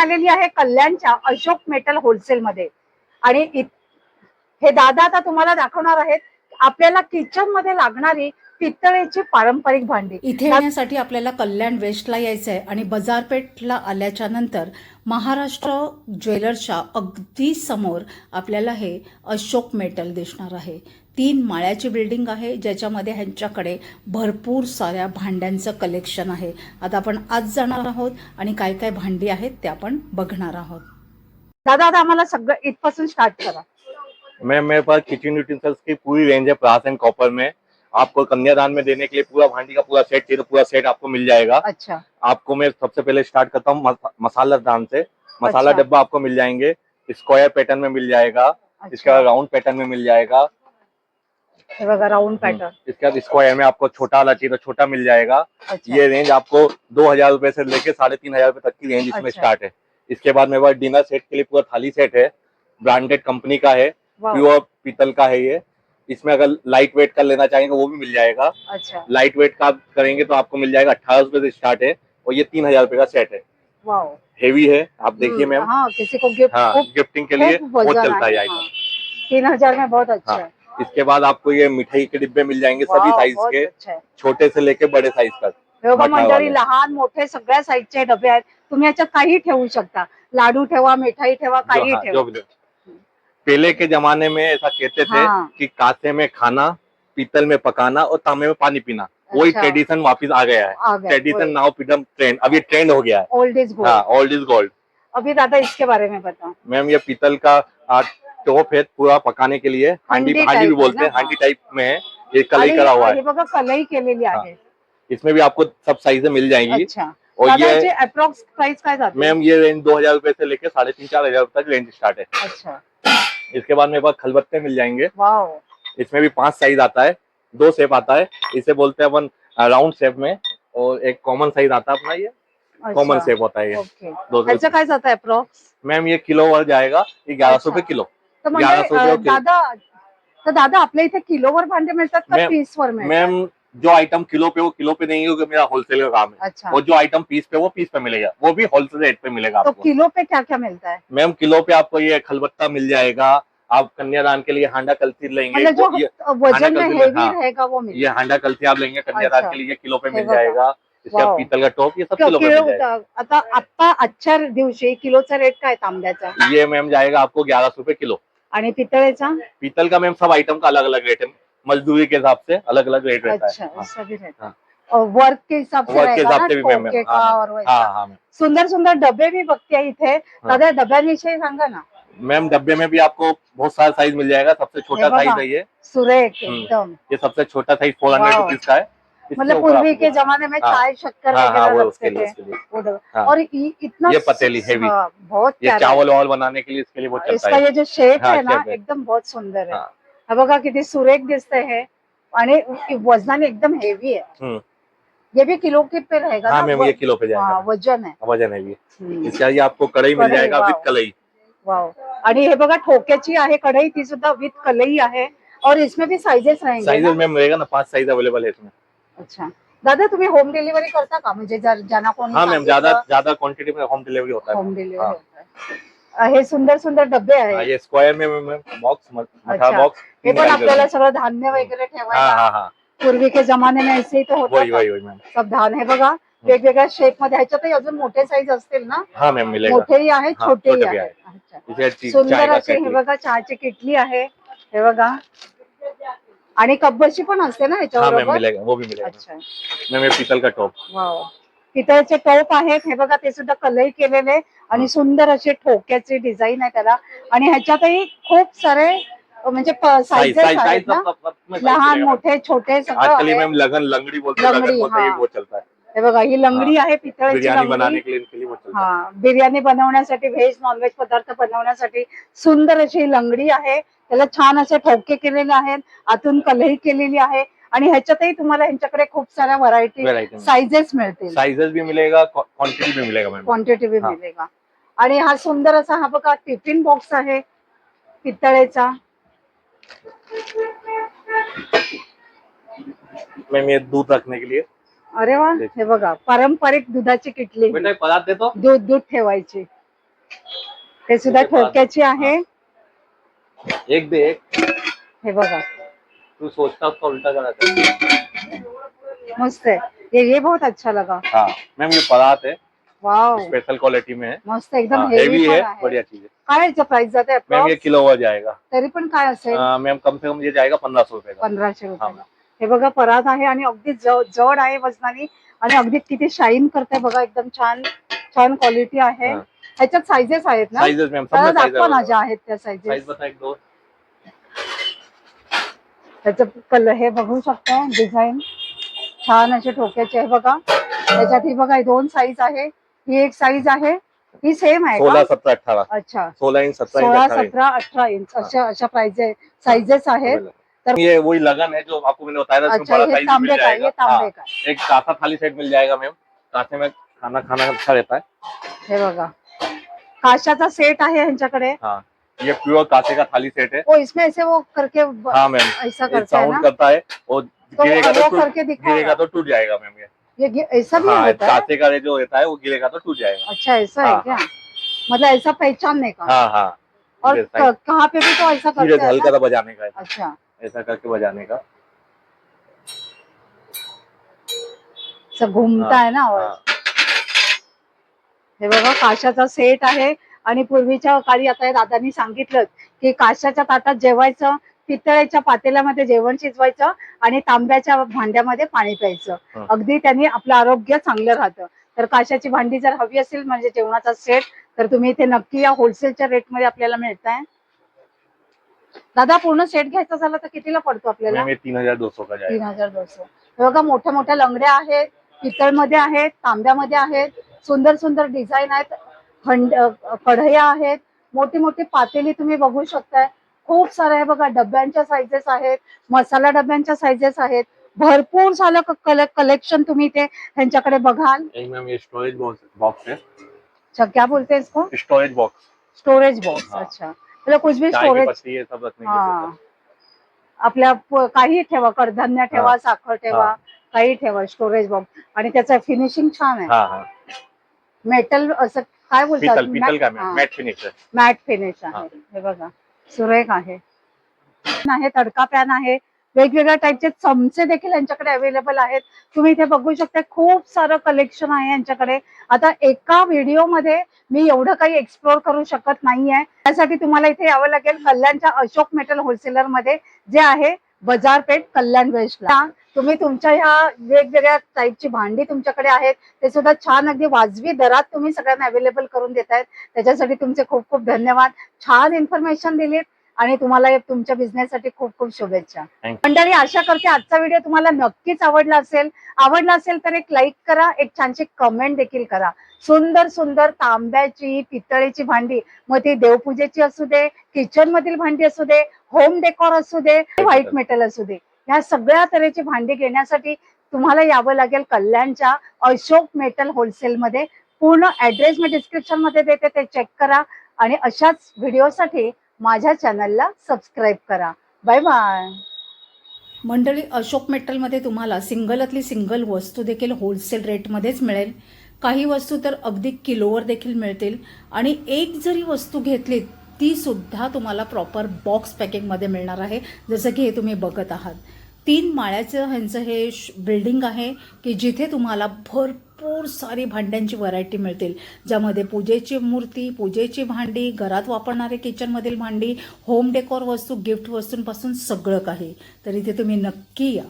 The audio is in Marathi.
आलेली आहे कल्याणच्या अशोक मेटल होलसेल मध्ये. आणि हे दादा आता तुम्हाला दाखवणार आहेत आपल्याला किचनमध्ये लागणारी पितळेची पारंपरिक भांडी. इथे येण्यासाठी आपल्याला कल्याण वेस्टला यायचं आहे आणि बाजारपेठला आल्याच्यानंतर महाराष्ट्र ज्वेलर्सच्या अगदी समोर आपल्याला हे अशोक मेटल दिसणार आहे. तीन माळ्याची बिल्डिंग आहे ज्याच्यामध्ये ह्यांच्याकडे भरपूर साऱ्या भांड्यांचं कलेक्शन आहे. आता आपण आज जाणार आहोत आणि काय काय भांडी आहेत ते आपण बघणार आहोत. दादा आता आम्हाला सगळं इथपासून स्टार्ट करा. मैम मेरे पास किचन यूटेंसिल्स की पूरी रेंज है ब्रास एंड कॉपर में। आपको कन्यादान में देने के लिए पूरा भांडी का पूरा सेट चाहिए तो पूरा सेट आपको मिल जाएगा। अच्छा। आपको मैं सबसे पहले स्टार्ट करता हूँ मस- मसाला दान से। मसाला अच्छा। डब्बा आपको मिल जाएंगे। स्क्वायर पैटर्न में मिल जाएगा। इसके अच्छा राउंड पैटर्न में मिल जाएगा। हे बघा राऊंड पॅटर्न इसके बाद स्क्वायर में आपको छोटा वाला चाहिए तो छोटा मिल जाएगा। अच्छा। ये रेंज आपको दो हज़ार रूपए से लेके साढ़े तीन हज़ार रुपए तक की रेंज इसमें अच्छा। स्टार्ट है। इसके बाद मेरे पास डिनर सेट के लिए पूरा थाली सेट है। ब्रांडेड कंपनी का है। प्योर पीतल का है ये। इसमें अगर लाइट वेट का लेना चाहेंगे वो भी मिल जाएगा। अच्छा। लाइट वेट का आप करेंगे तो आपको मिल जाएगा अट्ठारह रुपए से स्टार्ट है। और ये तीन हज़ार रूपए का सेट है। हेवी है। आप देखिए मैम हाँ किसी को गिफ्ट हाँ गिफ्टिंग के लिए बहुत चलता है आइटम। तीन हज़ार में बहुत अच्छा हाँ, है। इसके बाद आपको ये मिठाई के डिब्बे मिल जाएँगे सभी साइज़ के छोटे से लेके बड़े साइज़ तक. मंडळी लहान मोठे सगळ्या साईजचे डबे आहेत. तुम्ही याच्यात काही ठेवू शकता. लाडू ठेवा मिठाई ठेवा काही ठेवा. पहले के जमाने में ऐसा कहते थे हाँ। कि कांसे में खाना पीतल में पकाना और तांबे में पानी पीना. वही अच्छा। ट्रेडिशन वापस आ गया है. ट्रेडिशन नाउ पिडम ट्रेंड अब ये ट्रेंड हो गया है. ओल्ड इज़ हाँ गोल्ड ओल्ड इज़ गोल्ड अभी दादा इसके बारे में बताओ. मैम ये पीतल का टोप है पूरा पकाने के लिए हांडी हांडी भी है बोलते हैं हांडी टाइप में है ये कलई करा हुआ हे। है बघा कलई केलेली आहे इसमें भी आपको सब साइजें मिल जाएँगी। अच्छा। और ये अप्रॉक्स प्राइस जाते मैम ये रेंज दो हज़ार रुपए से लेके साढ़े तीन चार हज़ार तक रेंज स्टार्ट है। अच्छा। इसके बाद मेरे पास खलबत्ते मिल जाएँगे। इसमें भी पाँच साइज़ आता है। दो शेप आता है। इसे बोलते हैं अपन राउंड शेप में। और एक कॉमन साइज़ आता है अपना ये। कॉमन अच्छा शेप होता है ये। दो ह्याचं काय जातं अप्रॉक्स मैम ये किलो वर जाएगा। ये ग्यारह सौ रूपए किलो। तर म्हणजे 1100 रुपये किलो. दादा तर दादा आपल्या इथे किलोवर भांडे मिळतात का पीस वर मिळतात? मैम जो आइटम किलो पे वो किलो पे नहीं होगा मेरा होलसेल का काम है। अच्छा। और जो आइटम पीस पे वो पीस पे मिलेगा। वो भी होलसेल रेट पे मिलेगा तो आपको। किलो पे क्या क्या मिलता है? मैम किलो पे आपको ये खलबत्ता मिल जाएगा आप कन्यादान के लिए हांडा कलसी लेंगे मतलब जो वज़न में हेवी हाँ। रहेगा वो ये हांडा कलसी आप लेंगे कन्यादान अच्छा। के लिए किलो पे मिल जाएगा। इसके पीतल का टॉप ये सब किलो आता आता आजच्या दिवशी किलोचा रेट काय तांब्याचा? ये मैम जाएगा आपको ग्यारह सौ रुपए किलो। आणि पितळेचा? पीतल का मैम सब आइटम का अलग अलग रेट है? मजदूरी के हिसाब से अलग अलग रेट रहता अच्छा है। रहता। और वर्क के हिसाब से वर्क के रहेगा हिसाब ना, से भी मैम ठोके का हाँ, और वैसा? हाँ हाँ मैम सुंदर सुंदर डबे भी बघते इथे दादा डब्यांविषयी सांगा ना। मैम डब्बे में भी आपको बहुत सारा साइज मिल जाएगा। सबसे छोटा ये बघा। साइज है ये। सुरेख हम्म। एकदम। ये सबसे छोटा साइज फोर हंड्रेड। रुपीज का है। मतलब पूर्वी के जमाने में हाँ। चाय शक्कर वगैरह रखते लिए थे। और इतना ये पतीली heavy। हाँ, बहुत ये चावल वावल बनाने के लिए इसके लिए बहुत चलता इसका ये जो शेप हाँ, है ना एकदम बहुत सुंदर है। हाँ। हा बघा किती सुरेख दिसते है आणि वजनाने एकदम हेवी है। हम्म। ये भी किलो के पे रहेगा हाँ मैम ये किलो पे जाएगा। वज़न है। वज़न है ये। हम्म. इसका ये आपको कढ़ाई मिल जाएगा। विद कलई। वाव आणि हे बघा ठोक्याची आहे कढई ती सुद्धा विथ कलई आहे। और इसमें भी साइजेस रहेंगे साइजेस? मैम रहेगा ना? पाँच साइज़ अवेलेबल है इसमें। अच्छा. दादा तुम्ही होम डिलिव्हरी करता का? म्हणजे जर ज्यांना कोणी हाँ मैम ज़्यादा ज़्यादा क्वांटिटी में होम डिलीवरी होता है होम डिलिव्हरी हाँ। होता है हे सुंदर सुंदर हाँ, आहेत. ये स्क्वायर में मैम बॉक्स मठा अच्छा। बॉक्स हे पण आपल्याला सगळं धान्य वगैरे हाँ ठेवायला हाँ हाँ पूर्वी के जमाने में ऐसे ही तो होता वही था. वही वही मैम सब धान. हे बघा वेगवेगळ्या शेप मध्ये. ह्याच्यातही अजून मोठे साईज असतील ना? हाँ मैम मिलेगा. मोठेही आहेत हाँ, छोटेही छोटे आहेत. अच्छा. इसे ची- चाय सुंदर का असे हे केटली बघा चहाची किटली आहे. हे बघा. आणि कब्बशी पण असते ना हाँ मैम ह्याच्याबरोबर मिलेगा वो भी मिलेगा. अच्छा. मैम ये पीतल का टॉप. वाव. पितळेचे टोप आहेत हे बघा ते सुद्धा कलई केलेले आणि सुंदर असे ठोक्याचे डिझाईन आहे त्याला. आणि ह्याच्यातही खूप सारे अ, म्हणजे साइज साइज आहेत ना. लहान। मोठे छोटे सगळं आजकल ये आहे. मैम लगन लंगड़ी बोलते हैं लंगड़ी, लगन बोलते हैं ये हाँ। वो चलता है हे बघा ही लंगडी आहे पितळेची लंगडी. है बिर्याणी बनवण्यासाठी व्हेज नॉनव्हेज पदार्थ बनवण्यासाठी सुंदर अशी ही लंगडी आहे. त्याला छान असे ठोके केलेले आहेत आतून कलई केलेली आहे आणि ह्याच्यातही तुम्हाला ह्यांच्याकडे खूप साऱ्या व्हरायटी साइजेस मिळतील. साइजेस भी मिलेगा क्वांटिटी भी मिलेगा क्वांटिटी भी हा. मिळेगा आणि हा सुंदर असा हा बघा टिफिन बॉक्स आहे पितळेचा. मैम ये दूध रखने के लिए अरे वा हे बघा पारंपरिक दुधाची किटली. बेटा एक पदार्थ दे दूध दूध ठेवायची. ते सुद्धा ठोक्याची आहे. एक दे एक. हे बघा. तू सोचता उसका उल्टा कराता मस्त है ये ये बहुत अच्छा लगा. हाँ. मैम ये परात है वाव. स्पेशल क्वालिटी में है. मस्त एकदम हेवी है बढ़िया चीज़ है. काय याचं प्राइस जाते मैम ये किलो हुआ जाएगा. तरी पण काय असेल? मैम कम से कम ये जाएगा पंद्रह सौ रुपए हा. रुपये हे बघा परात आहे आणि अगदी जड आहे वजनानी आणि अगदी किती शाईन करते बघा एकदम छान छान क्वालिटी आहे. ह्याच्यात साईजेस आहेत ना? साइजेस त्याला दाखवा ना ज्या आहेत त्या साईजेस बता एक दो त्याचं कलर हे बघू शकता डिझाईन छान असे ठोक्याचे आहे बघा. त्याच्यात ही बघा दोन साईज आहे. ही एक साईज आहे. ही सेम आहे सोलह का सत्रह अठारह अच्छा. सोळा सतरा अठरा इंच अशा अशा प्राइस साईजेस आहेत. ये वही लगन है जो आपको मैंने बताया था अच्छा बड़ा साइज़ मिल का जाएगा। ये हाँ, का एक कांसा थाली सेट मिल जाएगा मैम कांसे में खाना खाना अच्छा रहता है। हे बघा काशाचा सेट आहे ह्यांच्याकडे? हाँ ये प्योर कांसे का थाली सेट है। वो इसमें ऐसे वो करके हाँ मैम ऐसा करते हैं करता है और तो गिरेगा तो गिरेगा तो टूट जाएगा मैम ये। ये ऐसा भी हाँ होता है? कांसे का जो रहता है वो गिरेगा तो टूट जाएगा। अच्छा ऐसा है हाँ, क्या? मतलब ऐसा पहचानने का? हाँ हाँ। और क- कहाँ पे भी तो ऐसा करते हैं हल्का सा बजाने का है अच्छा। ऐसा करके बजाने का। असं घुमता हाँ, ना आवाज? हाँ. बघा काशाचा सेट आहे आणि पूर्वीच्या काळी आता या दादांनी सांगितलं की काशाच्या ताटात जेवायचं पितळेच्या पातेल्यामध्ये जेवण शिजवायचं आणि तांब्याच्या भांड्यामध्ये पाणी प्यायचं. अगदी त्यांनी आपलं आरोग्य चांगलं राहतं. तर काशाची भांडी जर हवी असेल म्हणजे जेवणाचा सेट तर तुम्ही इथे नक्की या होलसेलच्या रेटमध्ये आपल्याला मिळताय. दादा पूर्ण सेट घ्यायचा झाला तर कितीला पडतो आपल्याला? तीन हजार दो सौ का तीन जाएगा हजार दोनशे. हे बघा मोठ्या मोठ्या लंगड्या आहेत पितळमध्ये आहेत तांब्यामध्ये आहेत सुंदर सुंदर डिझाईन आहेत हंड अ, कढया आहेत मोठी मोठी पातेली तुम्ही बघू शकताय. खूप साऱ्या हे बघा डब्यांच्या साईजेस आहेत मसाला डब्यांच्या साईजेस आहेत. भरपूर सारं कलेक्शन तुम्ही ते ह्यांच्याकडे बघाल. एक मैम ये स्टोरेज बॉक्स बॉक्स है अच्छा क्या बोलते हैं इसको स्टोरेज बॉक्स स्टोरेज बॉक्स हाँ. अच्छा. मतलब कुछ भी चाय की स्टोरेज पत्ती ये सब रखने के हा। लिए आपल्या प- काही ठेवा कडधान्य ठेवा हा. साखर ठेवा हा. काही ठेवा स्टोरेज बॉक्स आणि त्याचं फिनिशिंग छान आहे. हाँ हाँ। मेटल असं काय बोलतात? पीतल पीतल का मैम मैट फिनिश है मॅट फिनिश. आहे. हे. बघा. सुरेख आहे. आहे तडका पॅन आहे. वेगवेगळ्या टाईपचे चमचे देखील यांच्याकडे अवेलेबल आहेत. तुम्ही इथे बघू शकता खूप सारं कलेक्शन आहे यांच्याकडे. आता एका व्हिडिओमध्ये मी एवढं काही एक्सप्लोर करू शकत नाहीये. त्यासाठी तुम्हाला इथे यावं लागेल कल्याणच्या अशोक मेटल होलसेलरमध्ये जे आहे बाजारपेठ कल्याण वेस्टला तुम्ही तुमच्या ह्या वेगवेगळ्या टाईपची भांडी तुमच्याकडे आहेत. ते सुद्धा छान अगदी वाजवी दरात तुम्ही सगळ्यांना अवेलेबल करून देत आहेत त्याच्यासाठी तुमचे खूप खूप धन्यवाद. छान इन्फॉर्मेशन दिलीत. आणि तुम्हाला तुमच्या बिझनेससाठी खूप खूप शुभेच्छा. मंडळी आशा करते आजचा व्हिडिओ तुम्हाला नक्कीच आवडला असेल. आवडला असेल तर एक लाईक करा एक छानशी कमेंट देखील करा. सुंदर सुंदर तांब्याची पितळेची भांडी. मग ती देवपूजेची असू दे किचन मधील भांडी असू दे होम डेकोर असू दे व्हाईट मेटल असू दे. या सगळ्या तऱ्हेची भांडी घेण्यासाठी तुम्हाला यावं लागेल कल्याणच्या अशोक मेटल होलसेल मध्ये. पूर्ण ऍड्रेस मी डिस्क्रिप्शनमध्ये देते ते चेक करा. आणि अशाच व्हिडिओसाठी माझ्या चॅनलला सबस्क्राईब करा. Bye bye. मंडळी अशोक मेटलमध्ये तुम्हाला सिंगलातली सिंगल वस्तू देखील होलसेल रेटमध्येच मिळेल. काही वस्तू तर अगदी किलोवर देखील मिळतील आणि एक जरी वस्तू घेतलीत तीसुद्धा तुम्हाला प्रॉपर बॉक्स पॅकिंगमध्ये मिळणार आहे. जसं की हे तुम्ही बघत आहात. तीन माळ्याचं ह्यांचं हे श- बिल्डिंग आहे की जिथे तुम्हाला भरपूर सारी भांड्यांची व्हरायटी मिळतील. ज्यामध्ये पूजेची मूर्ती पूजेची भांडी घरात वापरणारे किचनमधील भांडी होम डेकोर वस्तू गिफ्ट वस्तूंपासून सगळं काही. तर इथे तुम्ही नक्की या.